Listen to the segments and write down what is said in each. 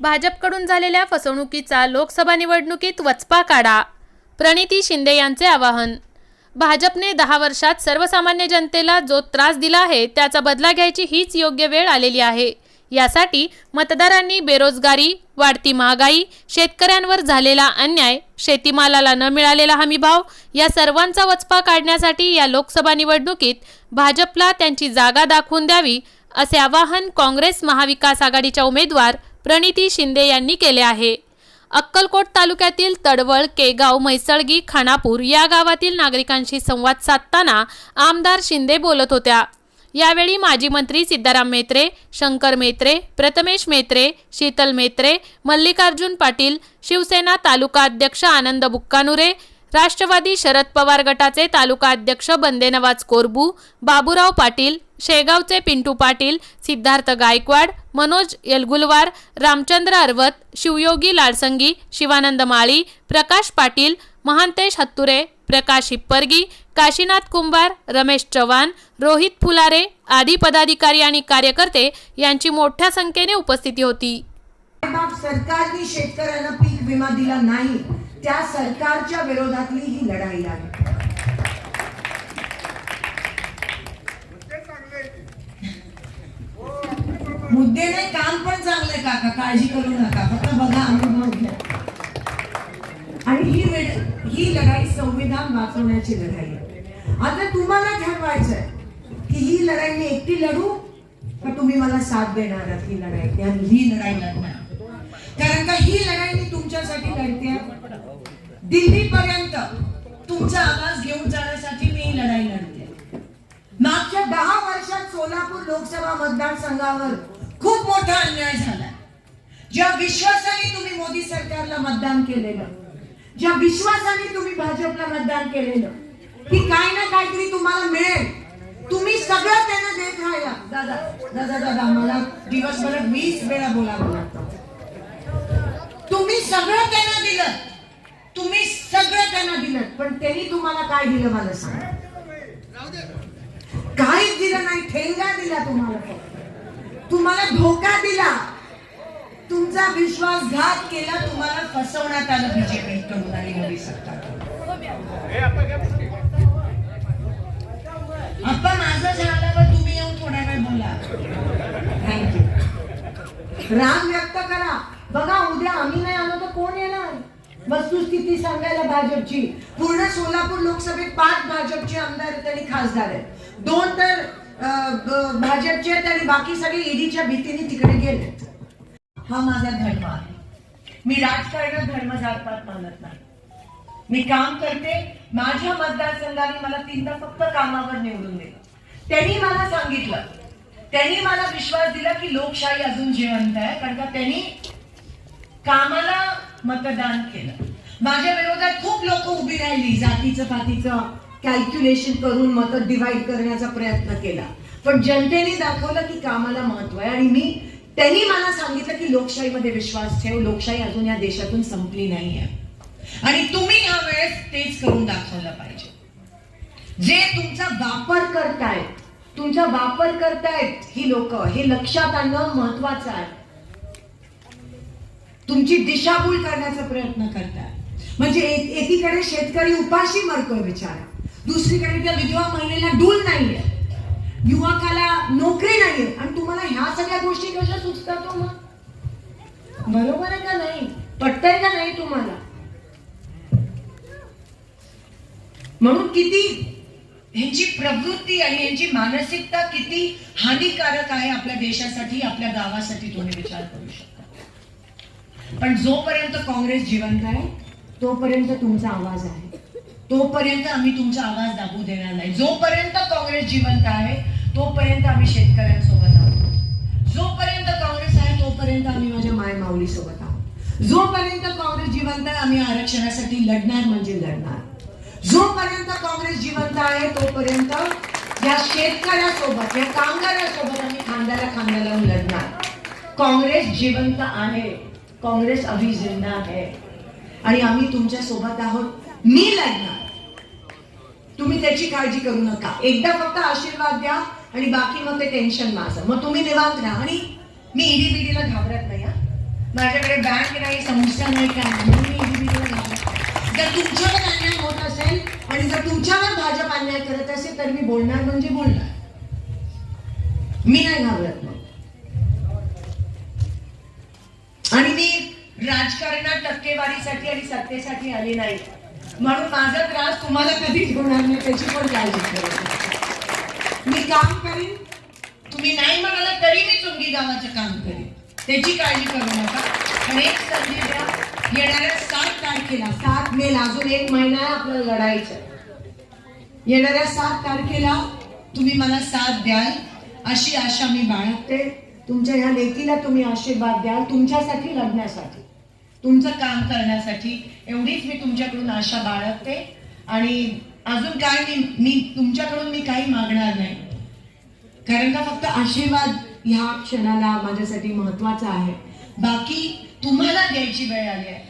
भाजपकडून झालेल्या फसवणुकीचा लोकसभा निवडणुकीत वचपा काढा. प्रणिती शिंदे यांचे आवाहन. भाजपने दहा वर्षात सर्वसामान्य जनतेला जो त्रास दिला आहे त्याचा बदला घ्यायची हीच योग्य वेळ आलेली आहे. यासाठी मतदारांनी बेरोजगारी वाढती महागाई शेतकऱ्यांवर झालेला अन्याय शेतीमालाला न मिळालेला हमीभाव या सर्वांचा वचपा काढण्यासाठी या लोकसभा निवडणुकीत भाजपला त्यांची जागा दाखवून द्यावी असे आवाहन काँग्रेस महाविकास आघाडीच्या उमेदवार प्रणिती शिंदे यांनी केले आहे. अक्कलकोट तालुक्यातील तडवळ केगाव म्हैसळगी खानापूर या गावातील नागरिकांशी संवाद साधताना आमदार शिंदे बोलत होत्या. यावेळी माजी मंत्री सिद्धाराम मेत्रे शंकर मेत्रे प्रथमेश मेत्रे शीतल मेत्रे मल्लिकार्जुन पाटील शिवसेना तालुका अध्यक्ष आनंद बुक्कानुरे राष्ट्रवादी शरद पवार गटाचे तालुका अध्यक्ष बंदेनवाज कोरबू बाबूराव पाटील शेगावचे पिंटू पाटील सिद्धार्थ गायकवाड मनोज येलगुलवार रामचंद्र अर्वत शिवयोगी लाडसंगी शिवानंद माळी प्रकाश पाटील महांतेश हत्तुरे प्रकाश हिप्परगी काशीनाथ कुंभार रमेश चव्हाण रोहित फुलारे आदी पदाधिकारी आणि कार्यकर्ते यांची मोठ्या संख्येने उपस्थिती होती. सरकारने शेतकऱ्यांना पीक विमा दिला नाही. त्या सरकारच्या विरोधातली ही लढाई आहे. मुद्दे नाही काम पण चांगले काका काळजी करू नका फक्त बघा अनुभव घ्या. आणि ही ही लढाई संविधान वाचवण्याची लढाई आहे. आता तुम्हाला ठरवायचंय की ही लढाई मी एकटी लढू का तुम्ही मला साथ देणार ही लढाई? ही लढाई लढणार. कारण का ही लढाई मी तुमच्यासाठी लढते. दिल्ली पर्यंत तुमचा आवाज घेऊन जाण्यासाठी मी ही लढाई लढते. मागच्या दहा वर्षात सोलापूर लोकसभा मतदारसंघावर खूप मोठा अन्याय झाला. ज्या विश्वासाने तुम्ही मोदी सरकारला मतदान केलेलं ज्या विश्वासाने तुम्ही भाजपला मतदान केलेलं की काय ना काहीतरी तुम्हाला मिळेल. तुम्ही सगळं त्यांना देत राहिला दादा दादा दादा मला दिवसभरात वीस वेळा बोलावं लागतं तुम्ही सगळं त्यांना दिलं. तुम्ही सगळं त्यांना दिलं. पण त्यांनी तुम्हाला काय दिलं मला सांग. काहीच दिलं नाही ठेंगा दिला तुम्हाला तुम्हाला धोका दिला. तुमचा विश्वासघात केला तुम्हाला फसवण्यात आलं बीजेपी कडून आणि मोदी सरकार आपण माझं झाल्यावर तुम्ही येऊन थोड्या वेळ बोला थँक्यू राग व्यक्त करा. बघा उद्या आम्ही नाही आलो तर कोण येणार? वस्तुस्थिती सांगायला भाजपची. पूर्ण सोलापूर लोकसभेत पाच भाजपचे आमदार आहेत आणि खासदार आहेत. दोन तर भाजपचे आहेत आणि बाकी सगळे ईडीच्या भीतीने तिकडे गेले. हा माझा धर्म आहे. मी राजकारणात धर्म जातपात मानत नाही. मी काम करते माझ्या मतदारसंघाने मला तीनदा फक्त कामावर निवडून दिलं. त्यांनी मला सांगितलं. त्यांनी मला विश्वास दिला की लोकशाही अजून जिवंत आहे कारण का त्यांनी कामाला मतदान केलं. माझ्या विरोधात खूप लोक उभी राहिली जातीचं पातीचं कॅल्क्युलेशन करून मत डिवाइड करण्याचा प्रयत्न केला. पण जनतेने दाखवलं की कामाला महत्त्व आहे आणि मी त्यांनी मला सांगितलं की लोकशाहीमध्ये विश्वास ठेव लोकशाही अजून या देशातून संपली नाही आहे. आणि तुम्ही या वेळेस तेच करून दाखवलं पाहिजे. जे तुमचा वापर करतायत तुमचा वापर करतायत ही लोक हे लक्षात आणणं महत्वाचं आहे. तुमची दिशाभूल करण्याचा प्रयत्न करतात. म्हणजे एकीकडे शेतकरी उपाशी मरतोय बिचारा. दुसरीकडे त्या विधवा महिलेला डूल नाहीये. युवकाला नोकरी नाहीये. आणि तुम्हाला ह्या सगळ्या गोष्टी कशा सुचतात हो मग? बरोबर आहे का नाही? पटतंय का नाही तुम्हाला? म्हणून किती ह्यांची प्रवृत्ती आणि यांची मानसिकता किती हानिकारक आहे आपल्या देशासाठी आपल्या गावासाठी तुम्ही विचार करू शकता. पण जोपर्यंत काँग्रेस जिवंत आहे तोपर्यंत तुमचा आवाज आहे. तोपर्यंत आम्ही तुमचा आवाज दाबू देणार नाही. जोपर्यंत काँग्रेस जिवंत आहे तोपर्यंत आम्ही शेतकऱ्यांसोबत आहोत. जोपर्यंत काँग्रेस आहे तोपर्यंत आम्ही माझ्या माय माऊली सोबत आहोत. जोपर्यंत काँग्रेस जिवंत आहे आम्ही आरक्षणासाठी लढणार म्हणजे लढणार. जोपर्यंत काँग्रेस जिवंत आहे तोपर्यंत या शेतकऱ्यासोबत या कामगारासोबत आम्ही खांद्याला खांद्याला लढणार. काँग्रेस जिवंत आहे. काँग्रेस अभी जिंदा है आणि आम्ही तुमच्यासोबत आहोत. मी लढणार. तुम्ही त्याची काळजी करू नका. एकदा फक्त आशीर्वाद द्या आणि बाकी मग ते टेन्शन माझं. मग तुम्ही निवांत राहा. आणि मी ईडीबीडीला घाबरत नाही हा. माझ्याकडे बँक नाही समस्या नाही काय म्हणून मी ईडीबीडीला घाबरत जर तुमच्यावर अन्याय होत असेल आणि जर तुमच्यावर भाजप अन्याय करत असेल तर मी बोलणार म्हणजे बोलणार. मी नाही घाबरत मग. आणि मी राजकारणात टक्केवारीसाठी आणि सत्तेसाठी आली नाही. म्हणून माझा त्रास तुम्हाला कधी होणार नाही त्याची पण काळजी मी काम करीन. तुम्ही नाही म्हणाला तरी मी चुंगी गावाचं काम करीन. त्याची काळजी करू नका. आणि एक संधी द्या. येणाऱ्या सात तारखेला सात मे अजून एक महिना आहे आपल्याला लढायचं. येणाऱ्या सात तारखेला तुम्ही मला साथ द्याल अशी आशा मी बाळगते. तुमच्या ह्या लेकीला तुम्ही आशीर्वाद द्याल तुमच्यासाठी लढण्यासाठी. तुमचं काम करण्यासाठी. एवढीच मी तुमच्याकडून आशा बाळगते. आणि अजून काय मी मी तुमच्याकडून मी काही मागणार नाही. कारण का फक्त आशीर्वाद ह्या क्षणाला माझ्यासाठी महत्त्वाचा आहे. बाकी तुम्हाला द्यायची वेळ आली आहे.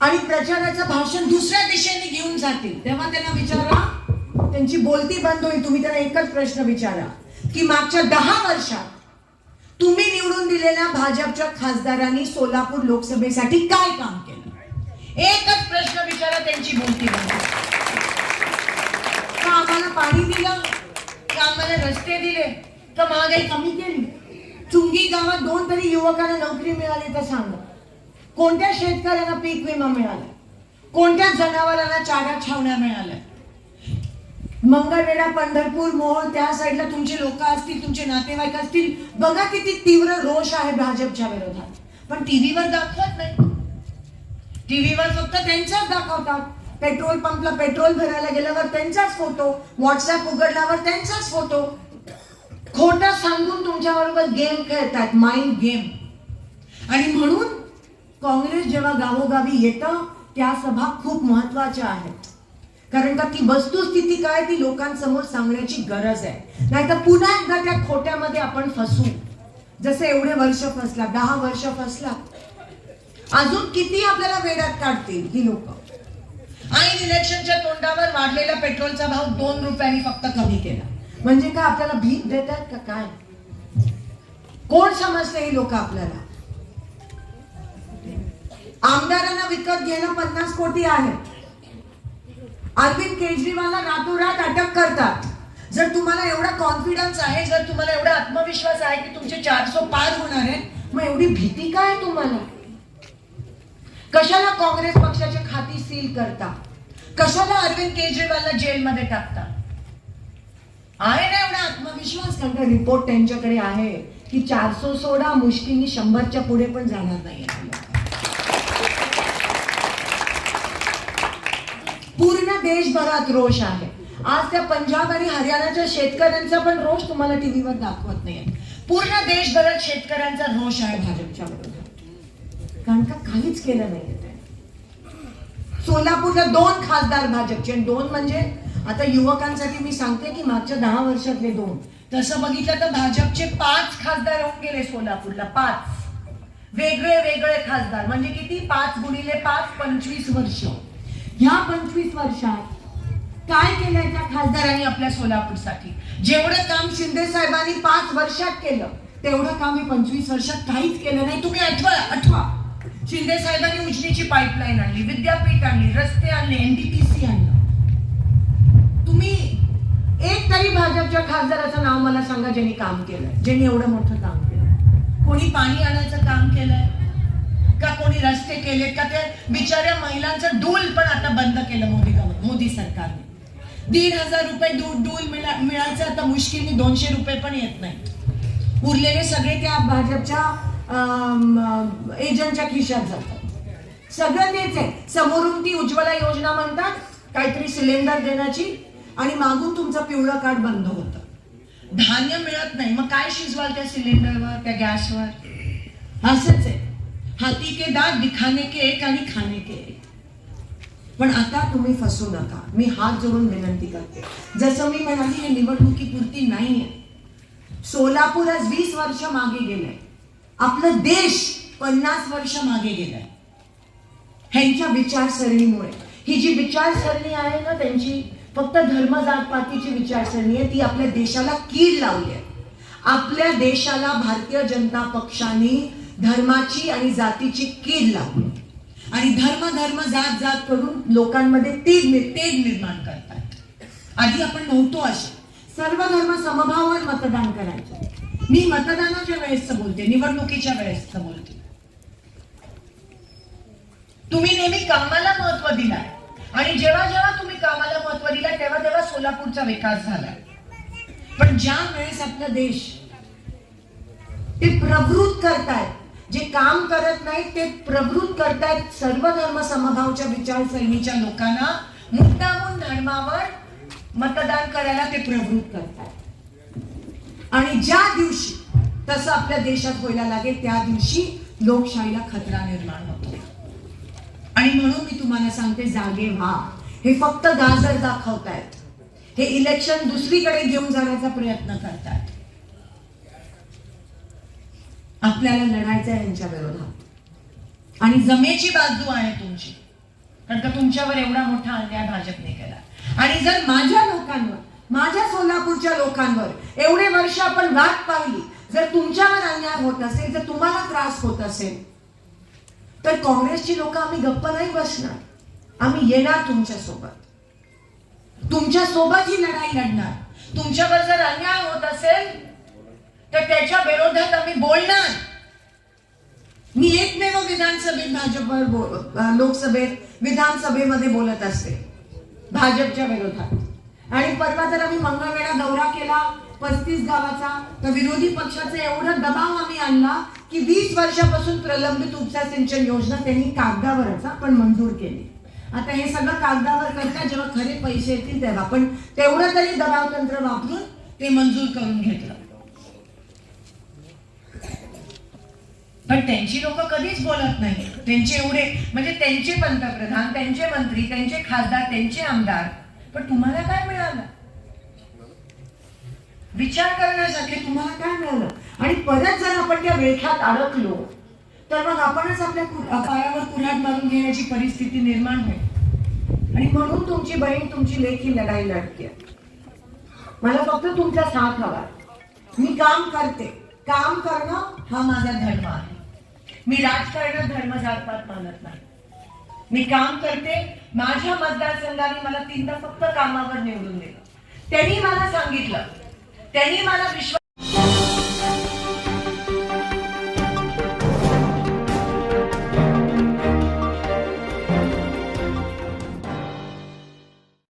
आणि प्रचाराचं भाषण दुसऱ्या दिशेने घेऊन जातील. तेव्हा त्यांना विचारा त्यांची बोलती बंद होईल. तुम्ही त्यांना एकच प्रश्न विचारा की मागच्या दहा वर्षात तुम्ही निवडून दिलेल्या भाजपच्या खासदारांनी सोलापूर लोकसभेसाठी काय काम केलं? एकच प्रश्न विचारा त्यांची बोलती बंद का आम्हाला पाणी दिलं? का आम्हाला रस्ते दिले? का महागाई कमी केली? चुंगी गावात दोन तरी युवकांना नोकरी मिळाली तर सांगा. कोणत्या शेतकऱ्यांना पीक विमा मिळाला? कोणत्या जनावरांना चारा छावण्या मिळाल्या? मंगळवेढा पंढरपूर मोहोळ त्या साईडला तुमचे लोक असतील तुमचे नातेवाईक असतील बघा किती तीव्र रोष आहे भाजपच्या विरोधात. पण टीव्हीवर दाखवत नाही. टीव्हीवर फक्त त्यांचाच दाखवतात. पेट्रोल पंपला पेट्रोल भरायला गेल्यावर त्यांचाच फोटो व्हॉट्सअप उघडल्यावर त्यांचाच फोटो. खोटं सांगून तुमच्याबरोबर गेम खेळतात माइंड गेम आणि म्हणून काँग्रेस जेव्हा गावोगावी येतं त्या सभा खूप महत्त्वाच्या आहेत. कारण का ती वस्तुस्थिती काय ती लोकांसमोर सांगण्याची गरज आहे. नाहीतर पुन्हा एकदा त्या खोट्यामध्ये आपण फसू. जसे एवढे वर्ष फसला दहा वर्ष फसला. अजून किती आपल्याला वेळात काढतील ही लोक? आणि इलेक्शनच्या तोंडावर वाढलेला पेट्रोलचा भाव दोन रुपयांनी फक्त कमी केला. म्हणजे काय आपल्याला भीक देतात का काय? कोण समजते ही लोक आपल्याला? आमदारांना विकत घेणं पन्नास कोटी आहे. अरविंद केजरीवालला रातोरात अटक करतात. जर तुम्हाला एवढा कॉन्फिडन्स आहे जर तुम्हाला एवढा आत्मविश्वास आहे की तुमचे चारसो पार होणार आहे मग एवढी भीती काय तुम्हाला? कशाला काँग्रेस पक्षाचे खाती सील करता? कशाला अरविंद केजरीवालला जेलमध्ये टाकता? आहे ना एवढा आत्मविश्वास? कारण रिपोर्ट त्यांच्याकडे आहे की चारसो सोडा मुश्किलनी शंभरच्या पुढे पण जाणार नाही पूर्ण देशभरात रोष आहे. आज त्या पंजाब आणि हरियाणाच्या शेतकऱ्यांचा पण रोष तुम्हाला टीव्हीवर दाखवत नाही पूर्ण देशभरात शेतकऱ्यांचा रोष आहे भाजपच्या विरोधात. कारण का काहीच केलं नाही ते सोलापूरला दोन खासदार भाजपचे आणि दोन म्हणजे आता युवकांसाठी मी सांगते की मागच्या दहा वर्षातले दोन. तसं बघितलं तर भाजपचे पाच खासदार होऊन गेले सोलापूरला पाच. वेगळे वेगळे खासदार. म्हणजे किती? पाच गुणिले पाच पंचवीस वर्ष. ह्या पंचवीस वर्षात काय केलंय त्या खासदारांनी आपल्या सोलापूरसाठी? जेवढं काम शिंदे साहेबांनी पाच वर्षात केलं तेवढं काम मी पंचवीस वर्षात काहीच केलं नाही. तुम्ही आठवा आठवा. शिंदे साहेबांनी उजनीची पाईपलाईन आणली विद्यापीठ आणली रस्ते आणले एनडीपीसी आणलं. तुम्ही एक तरी भाजपच्या खासदाराचं नाव मला सांगा ज्यांनी काम केलंय ज्यांनी एवढं मोठं काम केलं कोणी पाणी आणायचं काम केलंय? का कोणी रस्ते केलेत का त्या बिचाऱ्या महिलांचं डूल पण आता बंद केलं मोदी मोदी सरकारने. दीड हजार रुपये दूध डूल मिळायचं आता मुश्किलने दोनशे रुपये पण येत नाही. उरलेले सगळे त्या भाजपच्या एजंटच्या खिशात जातात. सगळं तेच आहे. समोरून ती उज्ज्वला योजना म्हणतात काहीतरी सिलेंडर देण्याची आणि मागून तुमचं पिवळं कार्ड बंद होतं. धान्य मिळत नाही. मग काय शिजवाल त्या सिलेंडरवर त्या गॅसवर? असंच आहे. हाती के दात दिखाने के एक आणि खाने के एक. पण आता तुम्ही फसू नका. मी हात जोडून विनंती करते. जसं मी म्हणाली हे निवडणुकीपुरती आहे सोलापूर आज वीस वर्ष मागे गेलंय. आपलं देश पन्नास वर्ष मागे गेलाय. ह्यांच्या विचारसरणीमुळे. ही जी विचारसरणी आहे ना त्यांची फक्त धर्म जातपातीची विचारसरणी आहे ती आपल्या देशाला कीड लावली आहे. आपल्या देशाला भारतीय जनता पक्षाने धर्माची आणि जातीची कीड लावली आणि धर्म धर्म जात जात करून लोकांमध्ये तेज तेज निर्माण करतात. आधी आपण नव्हतो असे. सर्व धर्म समभावावर मतदान करायचं. मी मतदानाच्या वेळेस बोलते निवडणुकीच्या वेळेस बोलते. तुम्ही नेहमी कामाला महत्त्व दिलाय. आणि जेव्हा जेव्हा तुम्ही कामाला महत्त्व दिलाय तेव्हा तेव्हा सोलापूरचा विकास झाला पण ज्या वेळेस आपला देश ते प्रवृत्त करतायत जे काम करत नाहीत ते प्रवृत्त करतायत सर्व धर्म समभावच्या विचारसरणीच्या लोकांना. मुद्दामून धर्मावर मतदान करायला ते प्रवृत्त करतायत. आणि ज्या दिवशी तसं आपल्या देशात व्हायला लागेल त्या दिवशी लोकशाहीला खतरा निर्माण होतो. आणि म्हणून मी तुम्हाला सांगते जागे व्हा. हे फक्त गाजर दाखवतायत. हे इलेक्शन दुसरीकडे घेऊन जाण्याचा प्रयत्न करतात आपल्याला लढायचं आहे यांच्या विरोधात. आणि जमेची बाजू आहे तुमची. कारण का तुमच्यावर एवढा मोठा अन्याय भाजपने केला. आणि जर माझ्या लोकांवर माझ्या सोलापूरच्या लोकांवर एवढे वर्ष आपण वाट पाहिली जर तुमच्यावर अन्याय होत असेल जर तुम्हाला त्रास होत असेल तर काँग्रेसची लोक आम्ही गप्प नाही बसणार. आम्ही येणार तुमच्यासोबत. तुमच्यासोबत ही लढाई लढणार. तुमच्यावर जर अन्याय होत असेल तर त्याच्या विरोधात आम्ही बोलणार. मी एकमेव विधानसभेत भाजपवर लोकसभेत विधानसभेमध्ये बोलत असते. भाजपच्या विरोधात. आणि परवा तर आम्ही मंगळवेढा दौरा केला पस्तीस गावाचा तर विरोधी पक्षाचा एवढा दबाव आम्ही आणला की वीस वर्षापासून प्रलंबित उपचार सिंचन योजना त्यांनी कागदावरच पण मंजूर केली. आता हे सगळं कागदावर करता जेव्हा खरे पैसे येतील तेव्हा. पण तेवढं तरी दबाव तंत्र वापरून ते मंजूर करून घेतलं. पण त्यांची लोक कधीच बोलत नाही त्यांचे एवढे म्हणजे त्यांचे पंतप्रधान त्यांचे मंत्री त्यांचे खासदार त्यांचे आमदार. पण तुम्हाला काय मिळालं? विचार करण्यासारखे तुम्हाला काय मिळालं? आणि परत जर आपण त्या वेळख्यात अडकलो तर मग आपणच आपल्या पायावर कुऱ्हाड मारून घेण्याची परिस्थिती निर्माण होईल. आणि म्हणून तुमची बहीण तुमची लेखी लढाई लढते. मला फक्त तुमचा साथ हवा. मी काम करते. काम करणं हा माझा धर्म आहे. मी राजकारणात धर्म जातपात मानत नाही. मी काम करते माझ्या मतदारसंघाने मला तीनदा फक्त कामावर निवडून दिलं. त्यांनी मला सांगितलं. त्यांनी मला विश्वास